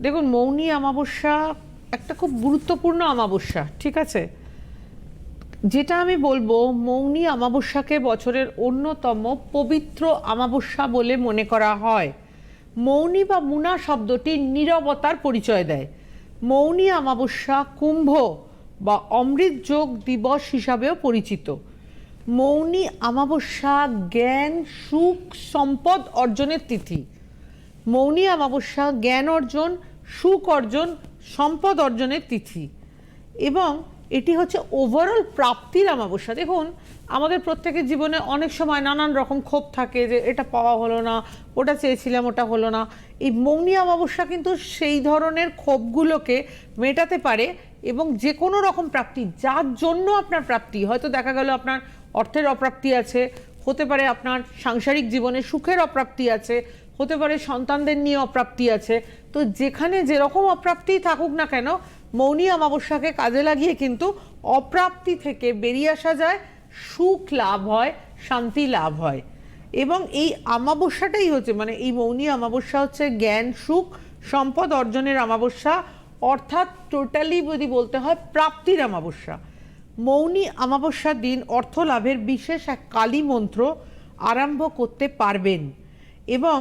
দেখুন, মৌনী অমাবস্যা একটা খুব গুরুত্বপূর্ণ অমাবস্যা, ঠিক আছে? যেটা আমি বলব, মৌনী অমাবস্যাকে বছরের অন্যতম পবিত্র অমাবস্যা বলে মনে করা হয়। মৌনী বা মুনা শব্দটি নীরবতার পরিচয় দেয়। মৌনী অমাবস্যা কুম্ভ বা অমৃত যোগ দিবস হিসাবেও পরিচিত। মৌনী অমাবস্যা জ্ঞান, সুখ, সম্পদ অর্জনের তিথি। মৌনী অমাবস্যা জ্ঞান অর্জন সুখ অর্জন, সম্পদ অর্জনের তিথি। এবং এটি হচ্ছে ওভারঅল প্রাপ্তির অমাবস্যা দেখুন, আমাদের প্রত্যেকের জীবনে অনেক সময় নানান রকম ক্ষোভ থাকে যে, এটা পাওয়া হলো না, ওটা চেয়েছিলাম, ওটা হলো না। এই মৌনী অমাবস্যা কিন্তু সেই ধরনের ক্ষোভগুলোকে মেটাতে পারে এবং যে কোনো রকম প্রাপ্তি, যার জন্য আপনার প্রাপ্তি। হয়তো দেখা গেল আপনার অর্থের অপ্রাপ্তি আছে, হতে পারে আপনার সাংসারিক জীবনে সুখের অপ্রাপ্তি আছে হতে পারে সন্তানদের নিয়ে অপ্রাপ্তি আছে। তো যেখানে যেরকম অপ্রাপ্তি থাকুক না কেন, মৌনী অমাবস্যাকে কাজে লাগিয়ে কিন্তু অপ্রাপ্তি থেকে বেরিয়ে আসা যায়, সুখ লাভ হয়, শান্তি লাভ হয়। এবং এই অমাবস্যাটাই হচ্ছে মানে এই মৌনী অমাবস্যা হচ্ছে জ্ঞান, সুখ, সম্পদ অর্জনের অমাবস্যা, অর্থাৎ টোটালি যদি বলতে হয় প্রাপ্তির অমাবস্যা। মৌনী অমাবস্যার দিন অর্থ লাভের বিশেষ এক কালী মন্ত্র আরম্ভ করতে পারবেন। এবং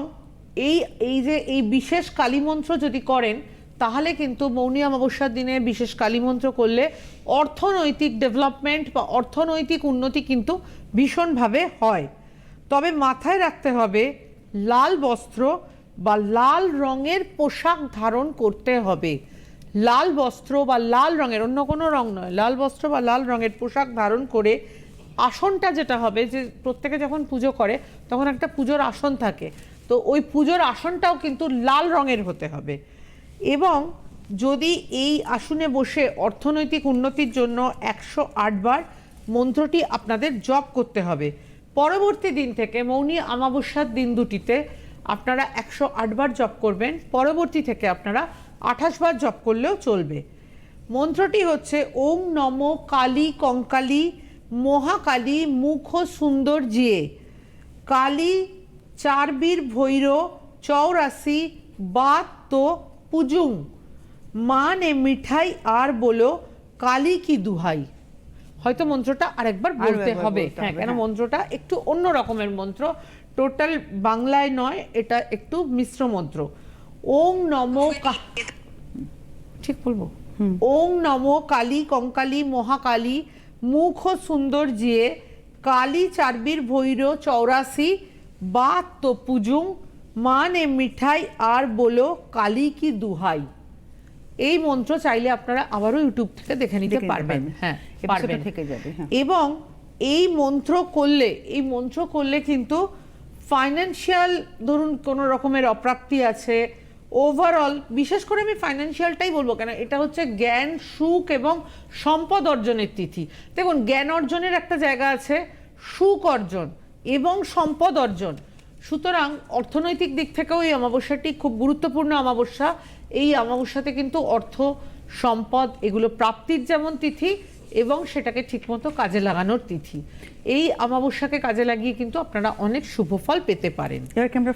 এই এই যে, এই বিশেষ কালী মন্ত্র যদি করেন, তাহলে কিন্তু মৌনী অমাবস্যার দিনে বিশেষ কালী মন্ত্র করলে অর্থনৈতিক ডেভেলপমেন্ট বা অর্থনৈতিক উন্নতি কিন্তু ভীষণভাবে হয়। তবে মাথায় রাখতে হবে, লাল বস্ত্র বা লাল রঙের পোশাক ধারণ করতে হবে। লাল বস্ত্র বা লাল রঙের, অন্য কোনো রং নয়, লাল বস্ত্র বা লাল রঙের পোশাক ধারণ করে আসনটা যেটা হবে, যে প্রত্যেকে যখন পুজো করে, তখন একটা পুজোর আসন থাকে। তো ওই পুজোর আসনটাও কিন্তু লাল রঙের হতে হবে। এবং যদি এই আসনে বসে অর্থনৈতিক উন্নতির জন্য একশো বার মন্ত্রটি আপনাদের জপ করতে হবে। পরবর্তী দিন থেকে মৌনী অমাবস্যার দিন দুটিতে আপনারা একশো বার জপ করবেন, পরবর্তী থেকে আপনারা আঠাশ বার জপ করলেও চলবে। মন্ত্রটি হচ্ছে ওম নম কালী কঙ্কালী মহাকালী মুখ সুন্দর জিয়ে কালী চারবীর ভৈর চৌরাশি বাত তো পুজুং। মানে মিঠাই আর বলো কালী কি দুহাই? হয়তো মন্ত্রটা আরেকবার বলতে হবে। হ্যাঁ কেন হ্যাঁ। মন্ত্রটা একটু অন্য রকমের মন্ত্র। টোটাল বাংলায় নয় এটা একটু মিশ্র মন্ত্র। ওম নম ঠিক বলব? ওং নম কালী কঙ্কালী মহাকালী মুখ সুন্দর জিয়ে কালী চারবীর ভৈর চৌরাশি বা তো পুজুং মানে মিঠাই আর বলো কালি কি দুহাই। এই মন্ত্র চাইলে আপনারা আবারও ইউটিউব থেকে দেখে নিতে পারবেন। হ্যাঁ পারবেন। থেকে যাবে, হ্যাঁ। এবং এই মন্ত্র করলে এই মন্ত্র করলে কিন্তু ফাইন্যান্সিয়াল ধরুন কোনো রকমের অপ্রাপ্তি আছে ওভারঅল বিশেষ করে আমি ফাইন্যান্সিয়ালটাই বলব কেন এটা হচ্ছে জ্ঞান সুখ এবং সম্পদ অর্জনের তিথি। দেখুন জ্ঞান অর্জনের একটা জায়গা আছে সুখ অর্জন। এবং সম্পদ অর্জন। সুতরাং অর্থনৈতিক দিক থেকেও এই অমাবস্যাটি খুব গুরুত্বপূর্ণ অমাবস্যা। এই অমাবস্যাতে কিন্তু অর্থ, সম্পদ এগুলো প্রাপ্তির যেমন তিথি এবং সেটাকে ঠিকমতো কাজে লাগানোর তিথি। এই অমাবস্যাকে কাজে লাগিয়ে কিন্তু আপনারা অনেক শুভ ফল পেতে পারেন।